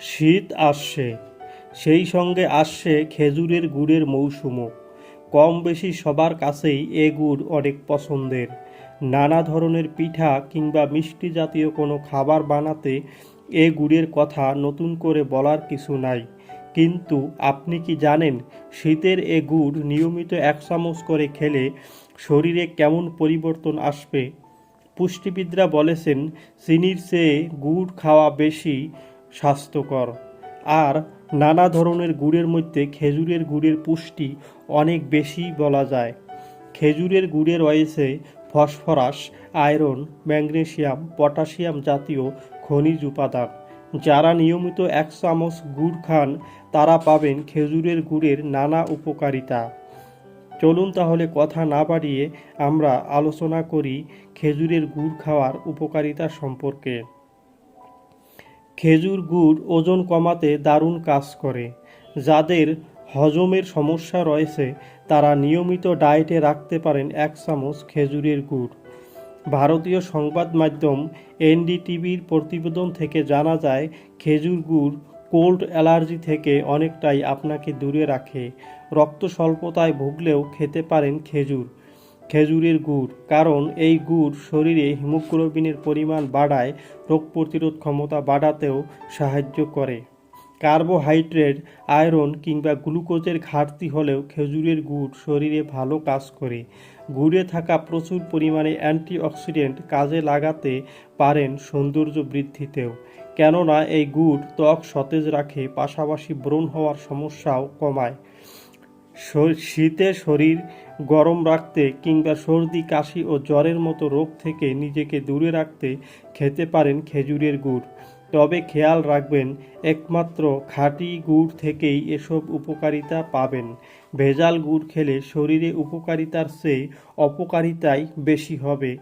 শীত আসছে, সেই সঙ্গে আসছে খেজুরের গুড়ের মৌসুমও। কম বেশি সবার কাছেই এ গুড় অনেক পছন্দের। নানা ধরনের পিঠা কিংবা মিষ্টি জাতীয় কোনো খাবার বানাতে এ গুড়ের কথা নতুন করে বলার কিছু নাই। কিন্তু আপনি কি জানেন, শীতের এ গুড় নিয়মিত এক চামচ করে খেলে শরীরে কেমন পরিবর্তন আসবে? পুষ্টিবিদরা বলেছেন, চিনির চেয়ে গুড় খাওয়া বেশি স্বাস্থ্যকর। আর নানা ধরনের গুড়ের মধ্যে খেজুরের গুড়ের পুষ্টি অনেক বেশি বলা যায়। খেজুরের গুড়ে রয়েছে ফসফরাস, আয়রন, ম্যাগনেসিয়াম, পটাশিয়াম জাতীয় খনিজ উপাদান। যারা নিয়মিত এক চামচ গুড় খান, তারা পাবেন খেজুরের গুড়ের নানা উপকারিতা। চলুন তাহলে কথা না বাড়িয়ে আমরা আলোচনা করি খেজুরের গুড় খাওয়ার উপকারিতা সম্পর্কে। খেজুর গুড় ওজন কমাতে দারুণ কাজ করে। যাদের হজমের সমস্যা রয়েছে, তারা নিয়মিত ডায়েটে রাখতে পারেন এক চামচ খেজুরের গুড়। ভারতীয় সংবাদ মাধ্যম এনডিটিভির প্রতিবেদন থেকে জানা যায়, খেজুর গুড় কোল্ড অ্যালার্জি থেকে অনেকটাই আপনাকে দূরে রাখে। রক্ত স্বল্পতায় ভুগলেও খেতে পারেন খেজুর। খেজুরের গুড়, কারণ এই গুড় শরীরে হিমোগ্লোবিনের পরিমাণ বাড়ায়, রোগ প্রতিরোধ ক্ষমতা বাড়াতেও সাহায্য করে। কার্বোহাইড্রেট, আয়রন কিংবা গ্লুকোজের ঘাটতি হলেও খেজুরের গুড় শরীরে ভালো কাজ করে। গুড়ে থাকা প্রচুর পরিমাণে অ্যান্টিঅক্সিডেন্ট কাজে লাগাতে পারেন সৌন্দর্য বৃদ্ধিতেও। কেননা, এই গুড় ত্বক সতেজ রাখে, পাশাপাশি ব্রণ হওয়ার সমস্যাও কমায়। শীতে শরীর গরম রাখতে কিংবা সর্দি, কাশি ও জ্বরের মতো রোগ থেকে নিজেকে দূরে রাখতে খেতে পারেন খেজুরের গুড়। তবে খেয়াল রাখবেন, একমাত্র খাঁটি গুড় থেকেই এসব উপকারিতা পাবেন। ভেজাল গুড় খেলে শরীরে উপকারিতার চেয়ে অপকারিতাই বেশি হবে।